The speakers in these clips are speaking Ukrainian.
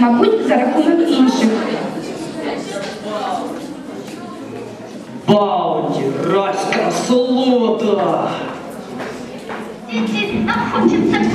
за рахунок інших. Баунті, райська солода. Дети, нам хочется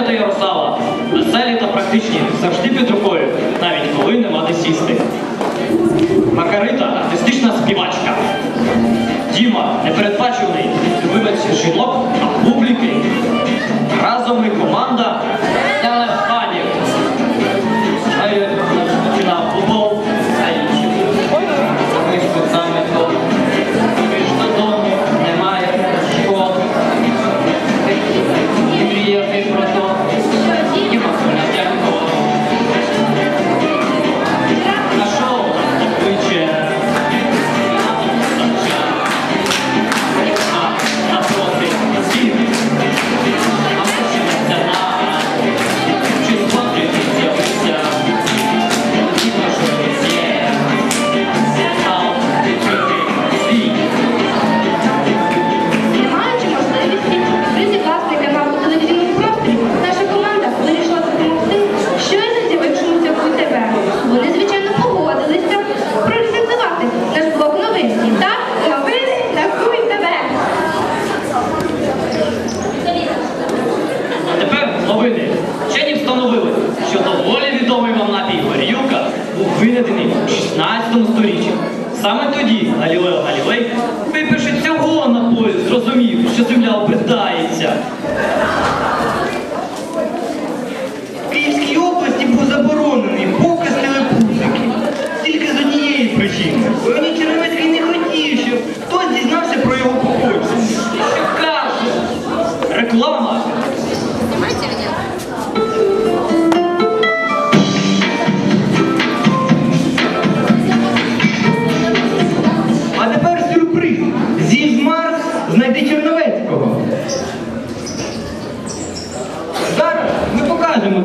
Аня та Ярослава. Веселі та практичні, завжди під рукою, навіть коли нема де сісти. Маргарита артистична співачка. Діма непередбачений любимець жінок 16 сторіччі. Саме тоді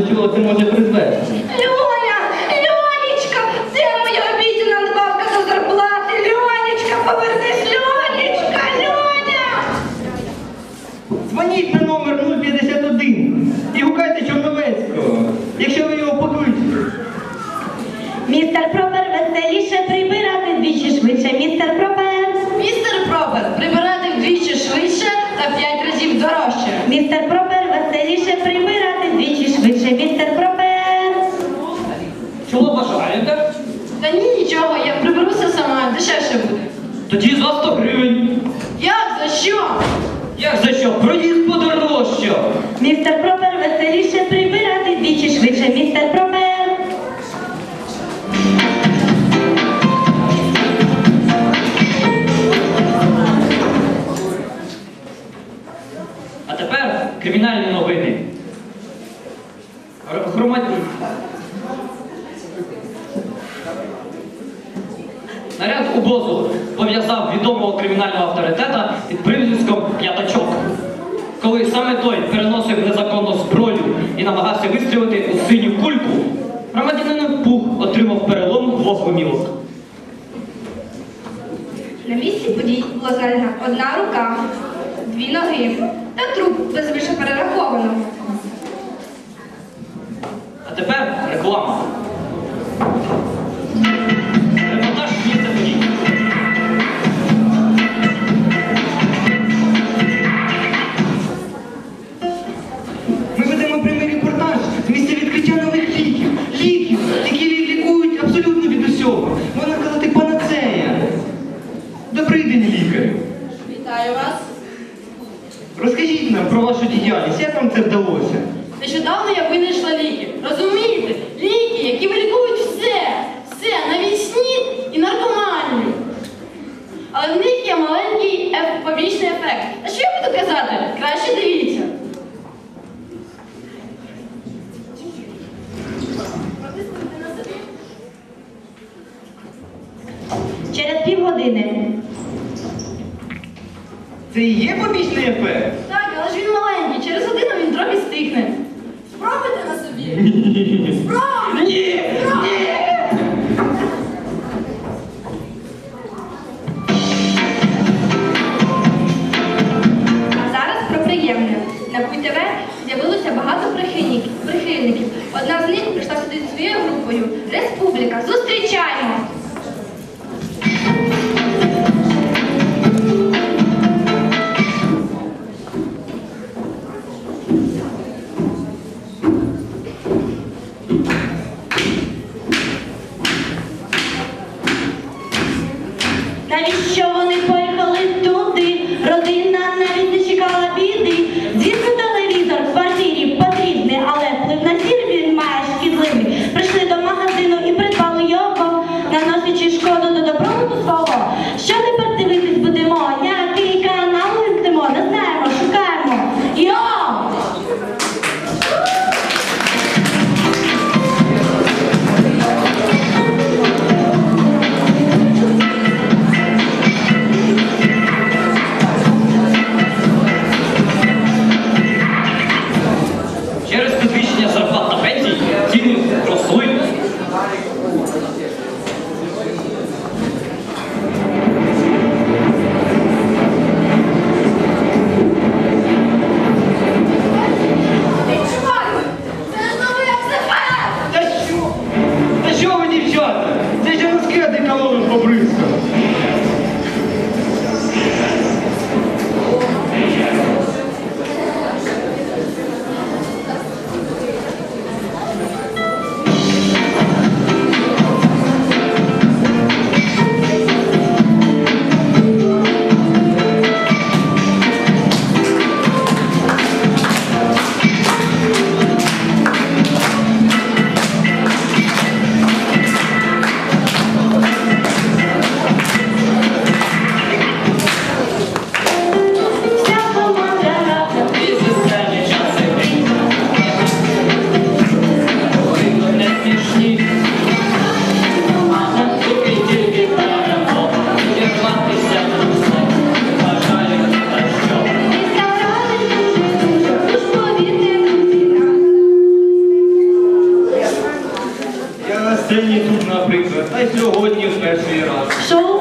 до чого це може призвести. Льоня! Льонечка! Це моя обіцяна надбавка до зарплати! Льонечка, повернись! Льонечка! Льоня! Дзвоніть на номер 051 і гукайте Чорновецького, якщо ви його покличете. Містер Пропер веселіше прибирати двічі швидше. Містер Пропер. Містер Пропер, прибирати вдвічі швидше та п'ять разів дорожче. Містер Пропер веселіше прибирати швидше. Містер Пропер. Чого бажаєте? Та ні, нічого, я приберуся сама, дешевше буде. Тоді за 100 гривень. Як? За що? Як за що? Проїзд подорожчав. Наряд УБОЗу пов'язав відомого кримінального авторитета під прізвиськом П'ятачок. Коли саме той переносив незаконну зброю і намагався вистрілити у синю кульку, громадянин Пух отримав перелом двох гомілок. На місці подій була знайдена одна рука, дві ноги та труп без вище перерахованого. А тепер реклама. Добрий день, лікарю. Вітаю вас. Розкажіть нам про вашу діяльність, як вам це вдалося? Нещодавно я винайшла ліки. Розумієте? Ліки, які вилікують все, все, навіть снід і наркоманію. Але в них є маленький побічний ефект. А що я буду казати? Краще дивіться. Через півгодини це і є побічний ефект? Так, але ж він маленький, через годину він трохи стихне. Спробуйте на собі. Спробуйте! Ні! Ні! А зараз про приємне. На ПТВ з'явилося багато прихильників. прихильників. Одна з них прийшла сюди зі своєю групою. Республіка. Зустрічаємо! Let me show та й сьогодні в перший раз. Шоу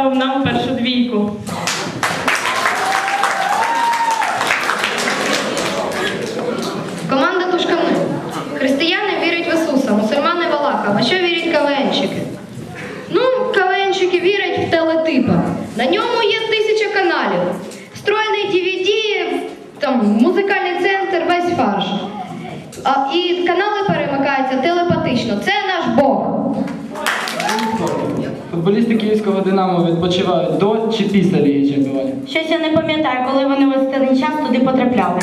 поставив нам першу двійку. Команда Тушкани. Християни вірять в Ісуса, мусульмани в. А що вірять КВНщики? Ну, КВНщики вірять в телетипа. На ньому є тисяча каналів. Встроєний DVD, там, музикальний центр, весь фарш. А, і канали Футболісти київського Динамо відпочивають до чи після Ліги Чемпіонів? Щось я не пам'ятаю, коли вони в останній час туди потрапляли.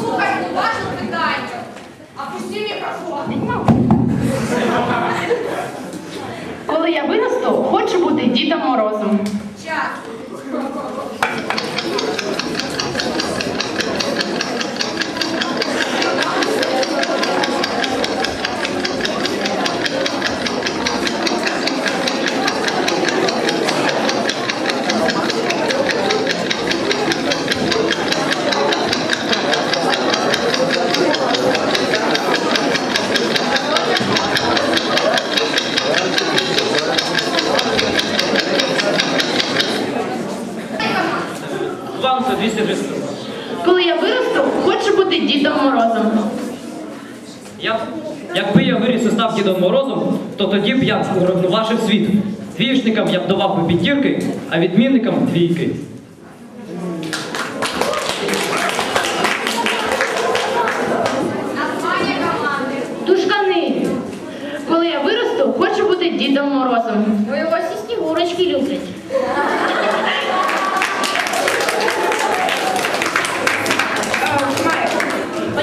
Слухайте, уважно питання. А пусті мікрофон. Коли я виросту, хочу бути Дідом Морозом. Час. Коли я виросту, хочу бути Дідом Морозом. Я, якби я виріс і став Дідом Морозом, то тоді б я уравноважив світ. Двіючникам я б давав би п'ятірки, а відмінникам двійки. Тушкани. Коли я виросту, хочу бути Дідом Морозом. Ой, у вас снігурочки люблять.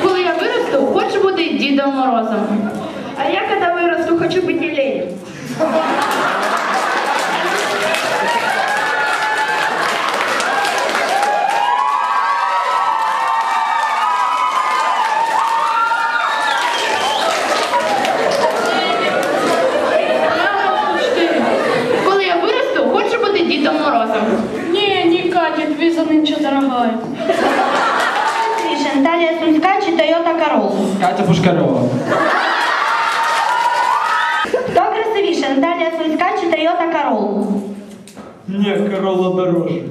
Коли я виросту, хочу бути Дідом Морозом. А я, когда вырасту, хочу быть оленем. Чотири. Коли Ні,